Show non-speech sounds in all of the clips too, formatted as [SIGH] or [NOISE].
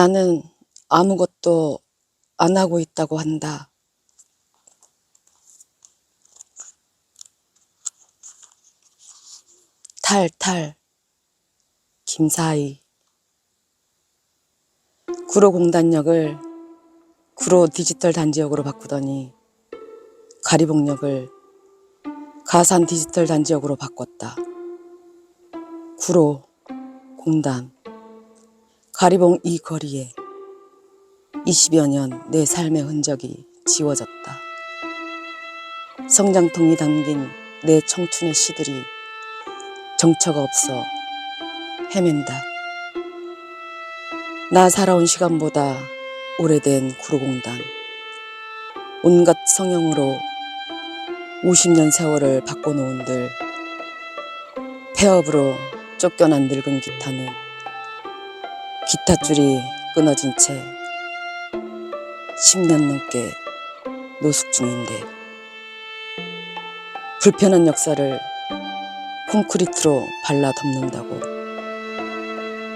나는 아무것도 안 하고 있다고 한다. 탈탈 김사희 구로공단역을 구로 디지털 단지역으로 바꾸더니 가리봉역을 가산 디지털 단지역으로 바꿨다. 구로 공단 가리봉 이 거리에 20여 년 내 삶의 흔적이 지워졌다. 성장통이 담긴 내 청춘의 시들이 정처가 없어 헤맨다. 나 살아온 시간보다 오래된 구로공단. 온갖 성형으로 50년 세월을 바꿔놓은들 폐업으로 쫓겨난 늙은 기타는 기타 줄이 끊어진 채 10년 넘게 노숙 중인데 불편한 역사를 콘크리트로 발라 덮는다고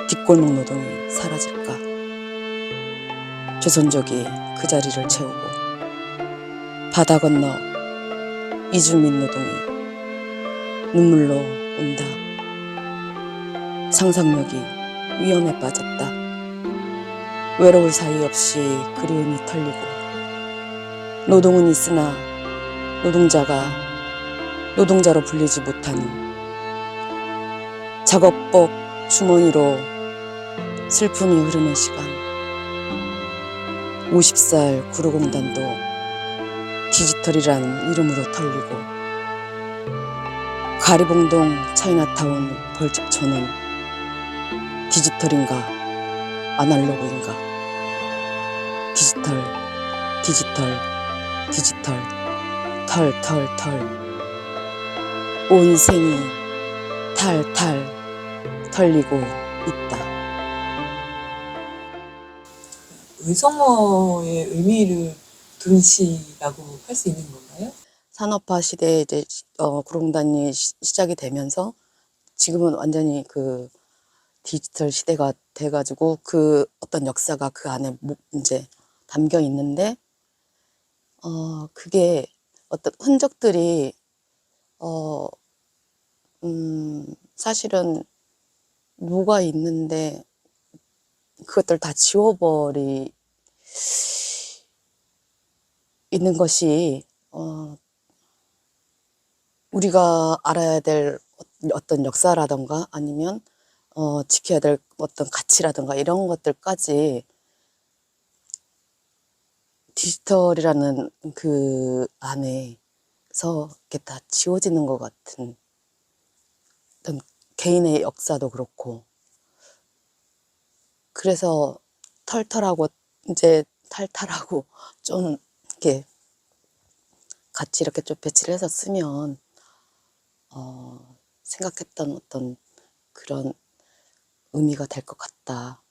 뒷골목 노동이 사라질까? 조선족이 그 자리를 채우고 바다 건너 이주민 노동이 눈물로 온다. 상상력이 위험에 빠졌다. 외로울 사이 없이 그리움이 털리고. 노동은 있으나 노동자가 노동자로 불리지 못하는 작업복 주머니로 슬픔이 흐르는 시간. 50살 구로공단도 디지털이란 이름으로 털리고. 가리봉동 차이나타운 벌집촌은 디지털인가 아날로그인가 디지털 디지털 디지털 털털털 온 생이 탈탈 털리고 있다. 의성어의 의미를 둔 시라고 할 수 있는 건가요? 산업화 시대에 이제 시- 어, 구로공단이 시- 시작이 되면서 지금은 완전히 그 디지털 시대가 돼가지고 그 어떤 역사가 그 안에 목- 이제 담겨 있는데 어 그게 어떤 흔적들이 어 음, 사실은 뭐가 있는데 그것들 다 지워버리 있는 것이 어, 우리가 알아야 될 어떤 역사라던가 아니면 어, 지켜야 될 어떤 가치라든가 이런 것들까지 디지털이라는 그 안에서 이렇게 다 지워지는 것 같은 어떤 개인의 역사도 그렇고. 그래서 털털하고 이제 탈탈하고 [LAUGHS] 좀 이렇게 같이 이렇게 좀 배치를 해서 쓰면 어, 생각했던 어떤 그런 의미가 될 것 같다.